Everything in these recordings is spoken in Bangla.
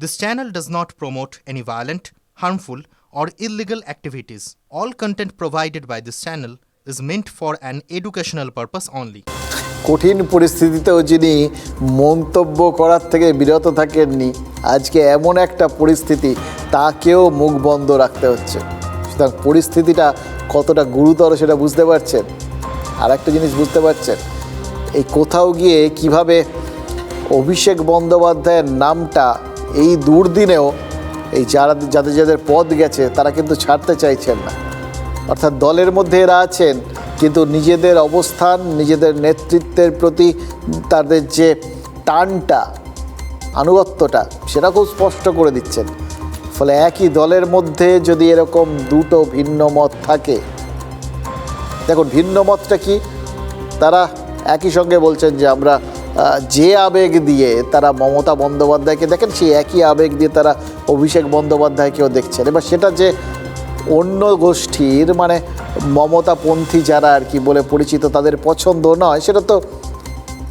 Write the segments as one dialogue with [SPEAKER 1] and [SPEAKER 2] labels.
[SPEAKER 1] This channel does not promote any violent, harmful, or illegal activities. All content provided by this channel is meant for an educational purpose only.
[SPEAKER 2] কঠিন পরিস্থিতিতেও যিনি মন্তব্য করার থেকে বিরত থাকেননি আজকে এমন একটা পরিস্থিতি তাকেও মুখ বন্ধ রাখতে হচ্ছে সুতরাং পরিস্থিতিটা কতটা গুরুতর সেটা বুঝতে পারছেন আর একটা জিনিস বুঝতে পারছেন এই কোথাও গিয়ে কীভাবে অভিষেক বন্দ্যোপাধ্যায়ের নামটা এই দুর্দিনেও এই যারা যাদের যাদের পদ গেছে, তারা কিন্তু ছাড়তে চাইছেন না। অর্থাৎ দলের মধ্যে এরা আছেন, কিন্তু নিজেদের অবস্থান, নিজেদের নেতৃত্বের প্রতি তাদের যে টানটা, আনুগত্যটা সেটা খুব স্পষ্ট করে দিচ্ছেন। ফলে একই দলের মধ্যে যদি এরকম দুটো ভিন্ন মত থাকে, দেখুন ভিন্ন মতটা কি? তারা একই সঙ্গে বলছেন যে আমরা যে আবেগ দিয়ে তারা মমতা বন্দ্যোপাধ্যায়কে দেখেন, সেই একই আবেগ দিয়ে তারা অভিষেক বন্দ্যোপাধ্যায়কেও দেখছেন। এবার সেটা যে অন্য গোষ্ঠীর মানে মমতাপন্থী যারা আর কি বলে পরিচিত তাদের পছন্দ নয়, সেটা তো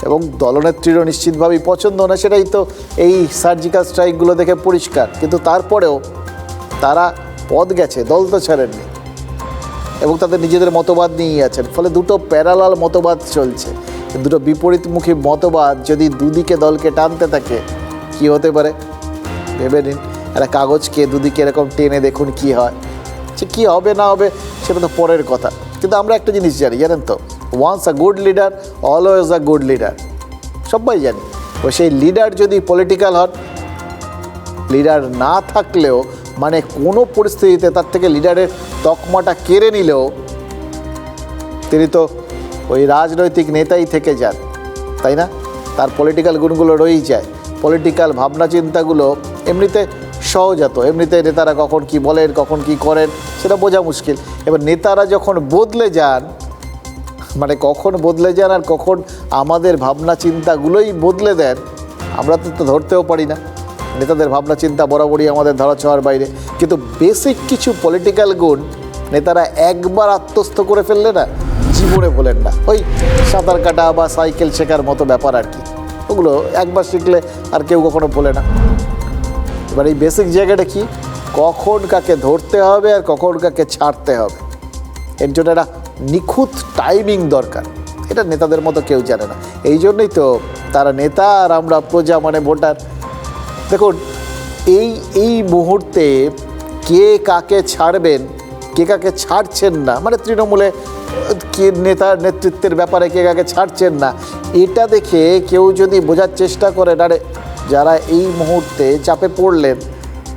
[SPEAKER 2] এবং দলনেত্রীরও নিশ্চিতভাবেই পছন্দ না সেটাই তো এই সার্জিক্যাল স্ট্রাইকগুলো দেখে পরিষ্কার। কিন্তু তারপরেও তারা পদ গেছে, দল তো ছাড়েননি। এবং তাদের নিজেদের মতবাদ নিয়েই আছেন, ফলে দুটো প্যারালাল মতবাদ চলছে। দুটো বিপরীতমুখী মতবাদ যদি দুদিকে দলকে টানতে থাকে, কি হতে পারে? ভেবে নিন একটা কাগজকে দুদিকে এরকম টেনে দেখুন কি হয়। সে কী হবে না হবে, সেটা তো পরের কথা। কিন্তু আমরা একটা জিনিস জানি, জানেন তো? Once a good leader always a good leader সবাই জানি। ও সেই লিডার যদি পলিটিক্যাল হন লিডার না থাকলেও মানে কোনো পরিস্থিতিতে তার থেকে লিডারের তকমাটা কেড়ে নিলেও, তিনি তো ওই রাজনৈতিক নেতাই থেকে যান, তাই না? তার পলিটিক্যাল গুণগুলো রয়েই যায়। পলিটিক্যাল ভাবনা চিন্তাগুলো এমনিতে সহজাত। এমনিতে নেতারা কখন কি বলেন, কখন কি করেন, সেটা বোঝা মুশকিল। এবার নেতারা যখন বদলে যান মানে কখন বদলে যান আর কখন আমাদের ভাবনা চিন্তাগুলোই বদলে দেন, আমরা তো ধরতেও পারি না। নেতাদের ভাবনা চিন্তা বরাবরই আমাদের ধরা ছোঁয়ার বাইরে। কিন্তু বেসিক কিছু পলিটিক্যাল গুণ নেতারা একবার আত্মস্থ করে ফেললে না জীবনে বলেন না। ওই সাঁতার কাটা বা সাইকেল শেখার মতো ব্যাপার আর কি। ওগুলো একবার শিখলে আর কেউ কখনো বলে না। এবার এই বেসিক জায়গাটা কি? কখন কাকে ধরতে হবে আর কখন কাকে ছাড়তে হবে। এর জন্য একটা নিখুঁত টাইমিং দরকার। এটা নেতাদের মতো কেউ জানে না। এই জন্যই তো তারা নেতা আর আমরা প্রজা মানে ভোটার। দেখুন, এই এই মুহূর্তে কে কাকে ছাড়বেন, কে কাকে ছাড়ছেন না মানে তৃণমূলে কে নেতার নেতৃত্বের ব্যাপারে কে কাকে ছাড়ছেন না, এটা দেখে কেউ যদি বোঝার চেষ্টা করে আরে যারা এই মুহূর্তে চাপে পড়লেন,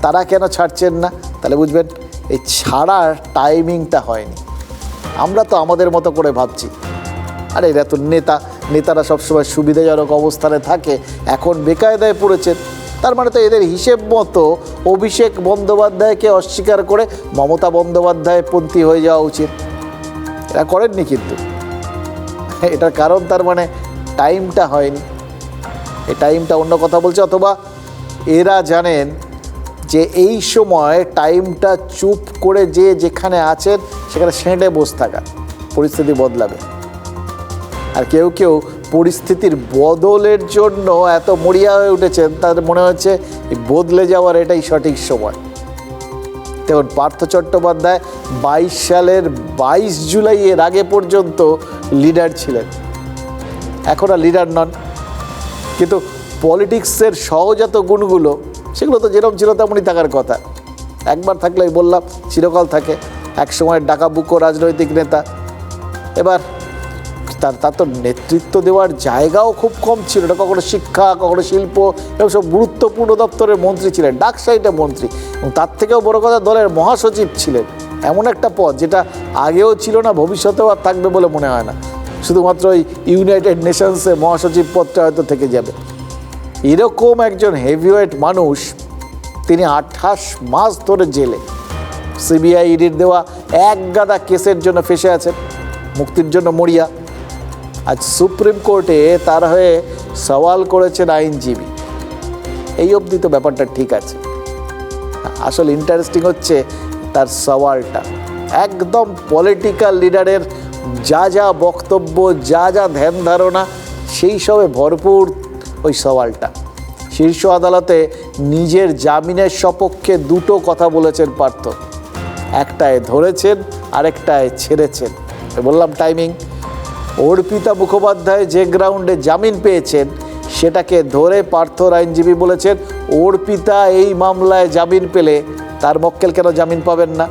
[SPEAKER 2] তারা কেন ছাড়ছেন না? তাহলে বুঝবেন, এই ছাড়ার টাইমিংটা হয়নি। আমরা তো আমাদের মতো করে ভাবছি। আরে এরা তো নেতা, নেতারা সবসময় সুবিধাজনক অবস্থানে থাকে, এখন বেকায়দায় পড়েছেন তার মানে তো এদের হিসেব মতো অভিষেক বন্দ্যোপাধ্যায়কে অস্বীকার করে মমতা বন্দ্যোপাধ্যায় পন্থী হয়ে যাওয়া উচিত। এরা করেননি কিন্তু। এটার কারণ তার মানে টাইমটা হয়নি। এই টাইমটা অন্য কথা বলছে অথবা এরা জানেন যে এই সময় টাইমটা চুপ করে যে যেখানে আছেন, সেখানে সেঁটে বসে থাকা পরিস্থিতি বদলাবে। আর কেউ কেউ পরিস্থিতির বদলের জন্য এত মরিয়া হয়ে উঠেছেন, তাদের মনে হচ্ছে বদলে যাওয়ার এটাই সঠিক সময়। দেখুন পার্থ চট্টোপাধ্যায় বাইশ সালের বাইশ জুলাই এর আগে পর্যন্ত লিডার ছিলেন। এখন আর লিডার নন। কিন্তু পলিটিক্সের সহজাত গুণগুলো, সেগুলো তো যেরকম ছিল তেমনই থাকার কথা। একবার থাকলে ওই বললাম, চিরকাল থাকে। এক সময় ডাকাবুকো রাজনৈতিক নেতা। এবার তার তার তো নেতৃত্ব দেওয়ার জায়গাও খুব কম ছিল। না কখনো শিক্ষা, কখনো শিল্প এবং সব গুরুত্বপূর্ণ দপ্তরের মন্ত্রী ছিলেন ডাক সাইডে মন্ত্রী। তার থেকেও বড় কথা দলের মহাসচিব ছিলেন। এমন একটা পদ যেটা আগেও ছিল না, ভবিষ্যতেও আর থাকবে বলে মনে হয় না। শুধুমাত্র ওই ইউনাইটেড নেশনসে মহাসচিব পদটা হয়তো থেকে যাবে। এরকম একজন হেভিওয়েট মানুষ, তিনি আঠাশ মাস ধরে জেলে। সিবিআই ইডির দেওয়া এক গাদা কেসের জন্য ফেসে আছেন মুক্তির জন্য মরিয়া। আজ সুপ্রিম কোর্টে তার হয়ে সওয়াল করেছেন আইনজীবী। এই অবধি তো ব্যাপারটা ঠিক আছে। আসল ইন্টারেস্টিং হচ্ছে তার সওয়ালটা। একদম পলিটিক্যাল লিডারের যা যা বক্তব্য, যা যা ধ্যান ধারণা, সেই সবে ভরপুর ওই সওয়ালটা। শীর্ষ আদালতে নিজের জামিনের সপক্ষে দুটো কথা বলেছেন পার্থ। একটায় ধরেছেন, আরেকটায় ছেড়েছেন। বললাম টাইমিং অর্পিতা মুখোপাধ্যায় যে গ্রাউন্ডে জামিন পেয়েছেন সেটাকে ধরে পার্থর আইনজীবী বলেছেন অর্পিতা এই মামলায় জামিন পেলে তার মক্কেল কেন জামিন পাবেন না?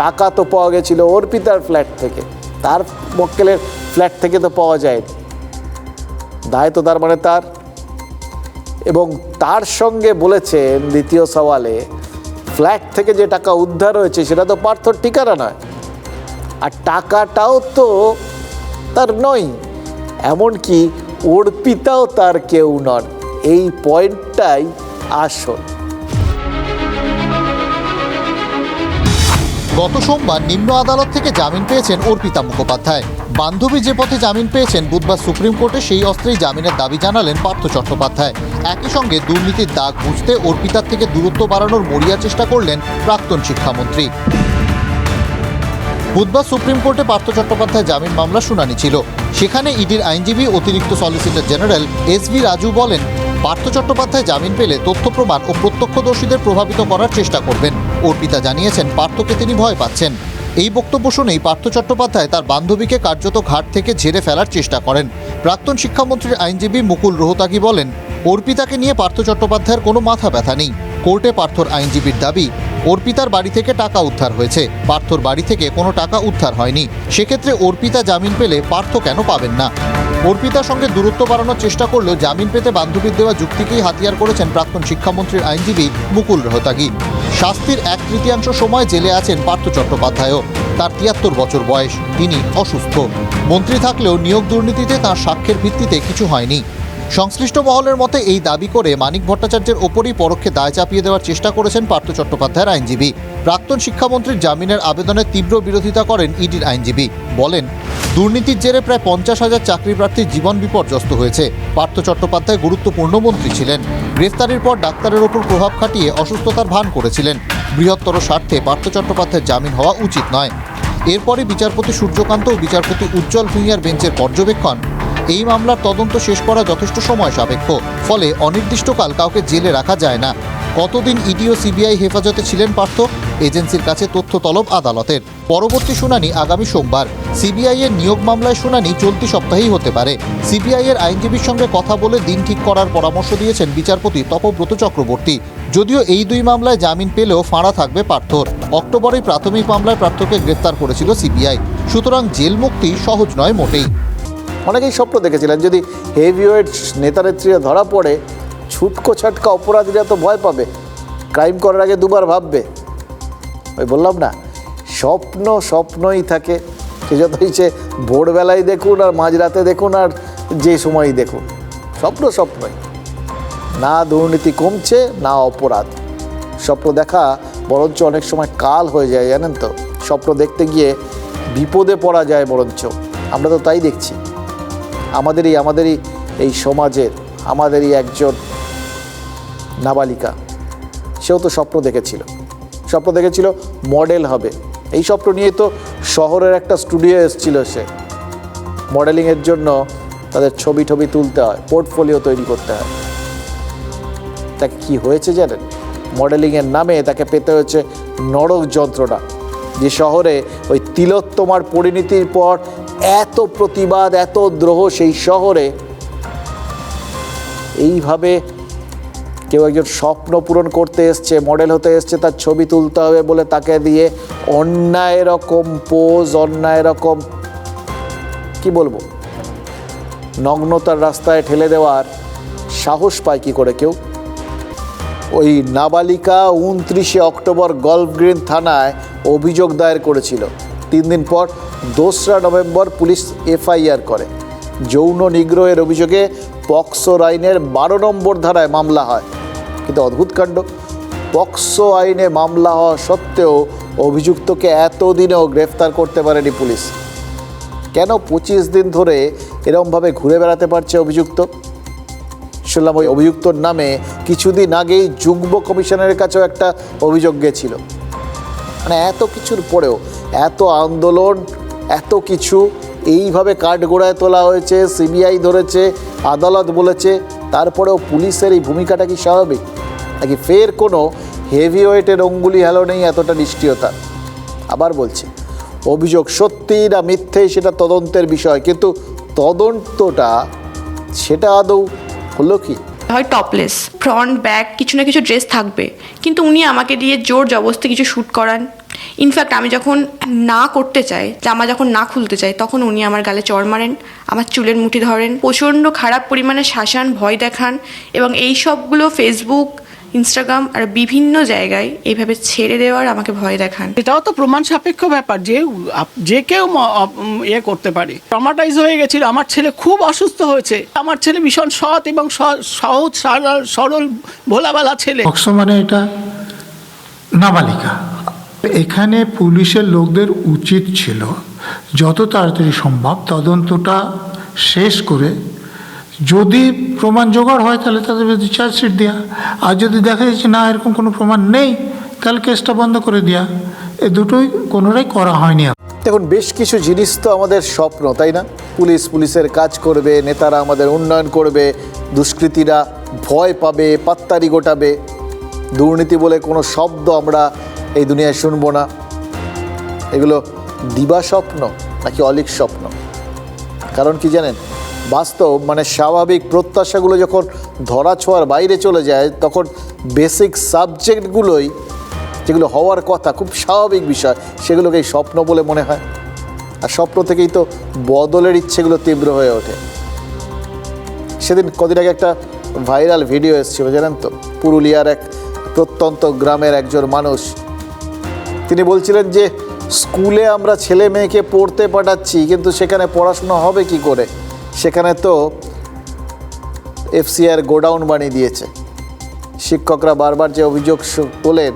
[SPEAKER 2] টাকা তো পাওয়া গেছিল অর্পিতার ফ্ল্যাট থেকে, তার মক্কেলের ফ্ল্যাট থেকে তো পাওয়া যায়নি। দায় তো তার মানে তার। এবং তার সঙ্গে বলেছেন দ্বিতীয় সওয়ালে, ফ্ল্যাট থেকে যে টাকা উদ্ধার হয়েছে সেটা তো পার্থর ঠিকানা নয়। আর টাকাটাও তো তার নয়। এমনকি অর্পিতাও তার কেউ নন। এই পয়েন্টটাই আসল।
[SPEAKER 3] গত সোমবার নিম্ন আদালত থেকে জামিন পেয়েছেন অর্পিতা মুখোপাধ্যায়। বান্ধবী যে পথে জামিন পেয়েছেন বুধবার সুপ্রিম কোর্টে, সেই অস্ত্রেই জামিনের দাবি জানালেন পার্থ চট্টোপাধ্যায়। একই সঙ্গে দুর্নীতির দাগ বুঝতে অর্পিতার থেকে দূরত্ব বাড়ানোর মরিয়া চেষ্টা করলেন প্রাক্তন শিক্ষামন্ত্রী। বুধবার সুপ্রিম কোর্টে পার্থ চট্টোপাধ্যায় জামিন মামলা শুনানি ছিল। সেখানে ইডির আইনজীবী অতিরিক্ত solicitor general S V Raju বলেন, পার্থ চট্টোপাধ্যায় জামিন পেলে তথ্য প্রমাণ ও প্রত্যক্ষদর্শীদের প্রভাবিত করার চেষ্টা করবেন। অর্পিতা জানিয়েছেন, পার্থকে তিনি ভয় পাচ্ছেন। এই বক্তব্য শুনেই পার্থ চট্টোপাধ্যায় তার বান্ধবীকে কার্যত ঘাট থেকে ঝেড়ে ফেলার চেষ্টা করেন। প্রাক্তন শিক্ষামন্ত্রীর আইনজীবী মুকুল রোহতাগি বলেন অর্পিতাকে নিয়ে পার্থ চট্টোপাধ্যায়ের কোনো মাথা ব্যথা নেই। কোর্টে পার্থর আইনজীবীর দাবি অর্পিতার বাড়ি থেকে টাকা উদ্ধার হয়েছে। পার্থর বাড়ি থেকে কোনো টাকা উদ্ধার হয়নি। সেক্ষেত্রে অর্পিতা জামিন পেলে পার্থ কেন পাবেন না? অর্পিতার সঙ্গে দূরত্ব বাড়ানোর চেষ্টা করলেও জামিন পেতে বান্ধবীর দেওয়া যুক্তিকেই হাতিয়ার করেছেন প্রাক্তন শিক্ষামন্ত্রীর আইনজীবী মুকুল রোহতাগি। শাস্তির এক তৃতীয়াংশ সময় জেলে আছেন পার্থ চট্টোপাধ্যায়ও। তার তিয়াত্তর বছর বয়স। তিনি অসুস্থ। মন্ত্রী থাকলেও নিয়োগ দুর্নীতিতে তার সাক্ষ্যের ভিত্তিতে কিছু হয়নি। সংশ্লিষ্ট মহলের মতে, এই দাবি করে মানিক ভট্টাচার্যের ওপরই পরোক্ষে দায় চাপিয়ে দেওয়ার চেষ্টা করেছেন পার্থ চট্টোপাধ্যায়ের আইনজীবী। প্রাক্তন শিক্ষামন্ত্রীর জামিনের আবেদনের তীব্র বিরোধিতা করেন ইডির আইনজীবী। বলেন, দুর্নীতির জেরে প্রায় পঞ্চাশ হাজার চাকরি প্রার্থীর জীবন বিপর্যস্ত হয়েছে। পার্থ চট্টোপাধ্যায় গুরুত্বপূর্ণ মন্ত্রী ছিলেন। গ্রেফতারির পর ডাক্তারের ওপর প্রভাব খাটিয়ে অসুস্থতার ভান করেছিলেন। বৃহত্তর স্বার্থে পার্থ চট্টোপাধ্যায়ের জামিন হওয়া উচিত নয়। এরপরই বিচারপতি সূর্যকান্ত ও বিচারপতি উজ্জ্বল ভূঁইয়ার বেঞ্চের পর্যবেক্ষণ এই মামলার তদন্ত শেষ করা যথেষ্ট সময় সাপেক্ষ, ফলে অনির্দিষ্টকাল কাউকে জেলে রাখা যায় না। কতদিন ইডি ও সিবিআই হেফাজতে ছিলেন পার্থ? এজেন্সির কাছে তথ্য তলব আদালতের। পরবর্তী শুনানি আগামী সোমবার। সিবিআই এর নিয়োগ মামলায় শুনানি চলতি সপ্তাহেই হতে পারে। সিবিআই এর আইনজীবীর সঙ্গে কথা বলে দিন ঠিক করার পরামর্শ দিয়েছেন বিচারপতি তপব্রত চক্রবর্তী। যদিও এই দুই মামলায় জামিন পেলেও ফাঁড়া থাকবে পার্থর। অক্টোবরেই প্রাথমিক মামলায় পার্থকে গ্রেফতার করেছিল সিবিআই। সুতরাং জেল মুক্তি সহজ নয় মোটেই।
[SPEAKER 2] অনেকেই স্বপ্ন দেখেছিলেন যদি হেভিওয়েট নেতানেত্রীরা ধরা পড়ে ছুটকো ছাটকা অপরাধীরা তো ভয় পাবে। ক্রাইম করার আগে দুবার ভাববে। ওই বললাম, না, স্বপ্ন স্বপ্নই থাকে। সে যতই সে ভোরবেলায় দেখুন আর মাঝরাতে দেখুন আর যে সময়ই দেখুন, স্বপ্ন স্বপ্নই। না দুর্নীতি কমছে, না অপরাধ। স্বপ্ন দেখা বরঞ্চ অনেক সময় কাল হয়ে যায়, জানেন তো? স্বপ্ন দেখতে গিয়ে বিপদে পড়া যায় বরঞ্চ। আমরা তো তাই দেখছি। আমাদেরই আমাদেরই এই সমাজের, আমাদেরই একজন নাবালিকা। সেও তো স্বপ্ন দেখেছিল। স্বপ্ন দেখেছিল মডেল হবে। এই স্বপ্ন নিয়ে তো শহরের একটা স্টুডিও এসেছিল সে। মডেলিংয়ের জন্য তাদের ছবি টবি তুলতে হয়, পোর্টফোলিও তৈরি করতে হয়। তাকে কি হয়েছে জানেন? মডেলিংয়ের নামে তাকে পেতে হয়েছে নরক যন্ত্রণা। যে শহরে ওই তিলোত্তমার পরিণতির পর এত প্রতিবাদ, এত দ্রোহ সেই শহরে। এইভাবে কেউ একজন স্বপ্ন পূরণ করতে এসছে, মডেল হতে এসছে, তার ছবি তুলতে হবে বলে তাকে দিয়ে অন্যায় রকম পোজ, অন্যায় রকম, কি বলব? নগ্নতার রাস্তায় ঠেলে দেওয়ার সাহস পায় কি করে কেউ? ওই নাবালিকা উনত্রিশে অক্টোবর গল্ফ গ্রিন থানায় অভিযোগ দায়ের করেছিল। তিন দিন পর দোসরা নভেম্বর পুলিশ এফআইআর করে। যৌন নিগ্রহের অভিযোগে পক্সো আইনের বারো নম্বর ধারায় মামলা হয়। কিন্তু অদ্ভুত কাণ্ড। পক্সো আইনে মামলা হওয়া সত্ত্বেও অভিযুক্তকে এতদিনেও গ্রেফতার করতে পারেনি পুলিশ। কেন পঁচিশ দিন ধরে এরমভাবে ঘুরে বেড়াতে পারছে অভিযুক্ত? শুনলাম ওই অভিযুক্তর নামে কিছুদিন আগেই যুগ্ম কমিশনের কাছেও একটা অভিযোগ গেছিল। মানে এত কিছুর পরেও, এত আন্দোলন এত কিছু। এইভাবে কাঠগোড়ায় তোলা হয়েছে, সিবিআই ধরেছে, আদালত বলেছে, তারপরেও পুলিশের এই ভূমিকাটা কি স্বাভাবিক? নাকি ফের কোনো হেভি ওয়েটের অঙ্গুলি হেলো নেই, এতটা নিষ্ক্রিয়তা? আবার বলছি, অভিযোগ সত্যি না মিথ্যে, সেটা তদন্তের বিষয়, কিন্তু তদন্তটা সেটা আদৌ হলো কি?
[SPEAKER 4] হয় টপলেস, ফ্রন্ট, ব্যাক, কিছু না কিছু ড্রেস থাকবে। কিন্তু উনি আমাকে দিয়ে জোর জবরদস্তি কিছু শ্যুট করান ইনফ্যাক্ট আমি যখন না করতে চাই জামা যখন না খুলতে চাই তখন উনি আমার গালে চড় মারেন আমার চুলের মুঠি ধরেন প্রচণ্ড খারাপ পরিমাণে শাসান ভয় দেখান এবং এই সবগুলো ফেসবুক ইনস্টাগ্রাম আর বিভিন্ন জায়গায় এইভাবে ছেড়ে দেওয়ার আমাকে ভয় দেখান।
[SPEAKER 5] এটাও তো প্রমাণ সাপেক্ষ ব্যাপার যে যে কেউ ইয়ে করতে পারে। ট্রমাটাইজ হয়ে গেছিল আমার ছেলে খুব অসুস্থ হয়েছে। আমার ছেলে ভীষণ সৎ এবং স- সহজ সরল সরল ভোলাবেলা ছেলে।
[SPEAKER 6] মানে এটা নাবালিকা। এখানে পুলিশের লোকদের উচিত ছিল যত তাড়াতাড়ি সম্ভব তদন্তটা শেষ করে যদি প্রমাণ জোগাড় হয় তাহলে তাদের বিরুদ্ধে চার্জশিট দেওয়া আর যদি দেখা যাচ্ছে না, এরকম কোনো প্রমাণ নেই, তাহলে কেসটা বন্ধ করে দেওয়া এ দুটোই কোনোটাই করা হয়নি।
[SPEAKER 2] দেখুন, বেশ কিছু জিনিস তো আমাদের স্বপ্ন, তাই না? পুলিশ পুলিশের কাজ করবে, নেতারা আমাদের উন্নয়ন করবে, দুষ্কৃতীরা ভয় পাবে, পাত্তারি গোটাবে। দুর্নীতি বলে কোনো শব্দ আমরা এই দুনিয়ায় শুনব না। এগুলো দিবা স্বপ্ন নাকি অলিক স্বপ্ন? কারণ কি জানেন? বাস্তব মানে স্বাভাবিক প্রত্যাশাগুলো যখন ধরা ছোঁয়ার বাইরে চলে যায়, তখন বেসিক সাবজেক্টগুলোই যেগুলো হওয়ার কথা, খুব স্বাভাবিক বিষয় সেগুলোকে স্বপ্ন বলে মনে হয়। আর স্বপ্ন থেকেই তো বদলের ইচ্ছেগুলো তীব্র হয়ে ওঠে। সেদিন কদিন আগে একটা ভাইরাল ভিডিও এসেছিল, জানেন তো? পুরুলিয়ার এক প্রত্যন্ত গ্রামের একজন মানুষ তিনি বলছিলেন যে, স্কুলে আমরা ছেলে মেয়েকে পড়তে পাঠাচ্ছি, কিন্তু সেখানে পড়াশোনা হবে কি করে? সেখানে তো এফসিআর গোডাউন বানিয়ে দিয়েছে। শিক্ষকরা বারবার যে অভিযোগ তোলেন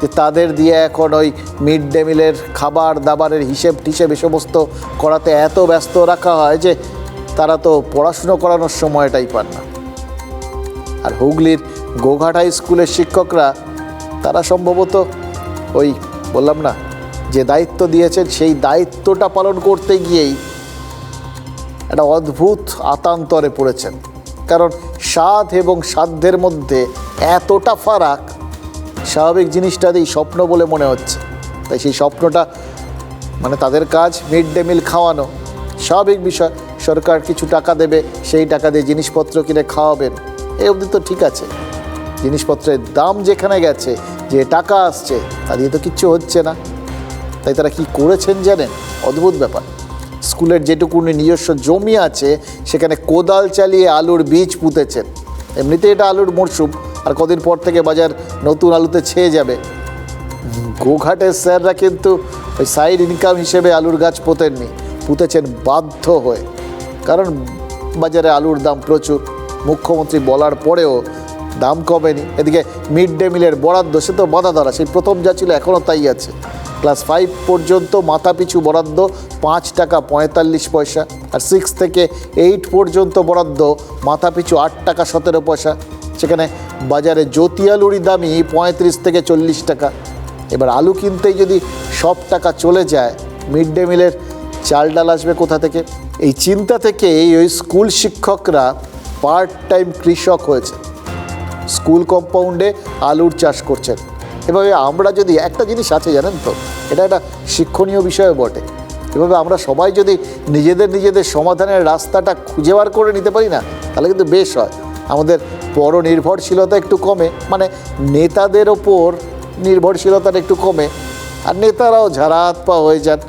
[SPEAKER 2] যে, তাদের দিয়ে এখন ওই মিড ডে মিলের খাবার দাবারের হিসেব টিসেব এ সমস্ত করাতে এত ব্যস্ত রাখা হয় যে, তারা তো পড়াশুনো করানোর সময়টাই পান না। আর হুগলির গোঘাট হাই স্কুলের শিক্ষকরা, তারা সম্ভবত ওই বললাম না, যে দায়িত্ব দিয়েছেন সেই দায়িত্বটা পালন করতে গিয়েই একটা অদ্ভুত আতান্তরে পড়েছেন। কারণ স্বাদ এবং সাধ্যের মধ্যে এতটা ফারাক, স্বাভাবিক জিনিসটাতেই স্বপ্ন বলে মনে হচ্ছে। তাই সেই স্বপ্নটা মানে তাদের কাজ, মিড ডে মিল খাওয়ানো, স্বাভাবিক বিষয়, সরকার কিছু টাকা দেবে, সেই টাকা দিয়ে জিনিসপত্র কিনে খাওয়াবেন এই অবধি তো ঠিক আছে। জিনিসপত্রের দাম যেখানে গেছে যে টাকা আসছে, তা দিয়ে তো কিচ্ছু হচ্ছে না। তাই তারা কি করেছেন জানেন? অদ্ভুত ব্যাপার। স্কুলের যেটুকুনি নিজস্ব জমি আছে, সেখানে কোদাল চালিয়ে আলুর বীজ পুঁতেছেন। এমনিতে এটা আলুর মরশুম, আর কদিন পর থেকে বাজার নতুন আলুতে ছেয়ে যাবে। গোঘাটের স্যাররা কিন্তু ওই সাইড ইনকাম হিসেবে আলুর গাছ পোতেননি, পুঁতেছেন বাধ্য হয়ে। কারণ বাজারে আলুর দাম প্রচুর। মুখ্যমন্ত্রী বলার পরেও দাম কমেনি। এদিকে মিড ডে মিলের বরাদ্দ, সে তো বাধা ধরা। সেই প্রথম যা ছিল এখনও তাই আছে। ক্লাস ফাইভ পর্যন্ত মাথাপিছু বরাদ্দ, পাঁচ টাকা পঁয়তাল্লিশ পয়সা। আর সিক্স থেকে এইট পর্যন্ত বরাদ্দ, মাথাপিছু আট টাকা সতেরো পয়সা। সেখানে বাজারে জ্যোতি আলুরই দামই পঁয়ত্রিশ থেকে চল্লিশ টাকা। এবার আলু কিনতেই যদি সব টাকা চলে যায় মিড ডে মিলের চাল ডাল আসবে কোথা থেকে? এই চিন্তা থেকে এই ওই স্কুল শিক্ষকরা পার্ট টাইম কৃষক হয়েছে। স্কুল কম্পাউন্ডে আলুর চাষ করছেন। এভাবে আমরা যদি, একটা জিনিস আছে জানেন তো, এটা একটা শিক্ষণীয় বিষয় বটে। এভাবে আমরা সবাই যদি নিজেদের নিজেদের সমাধানের রাস্তাটা খুঁজে বার করে নিতে পারি না, তাহলে কিন্তু বেশ হয়। আমাদের পরনির্ভরশীলতা একটু কমে মানে নেতাদের ওপর নির্ভরশীলতাটা একটু কমে, আর নেতারাও ঝাড়া হাত পা হয়ে যান।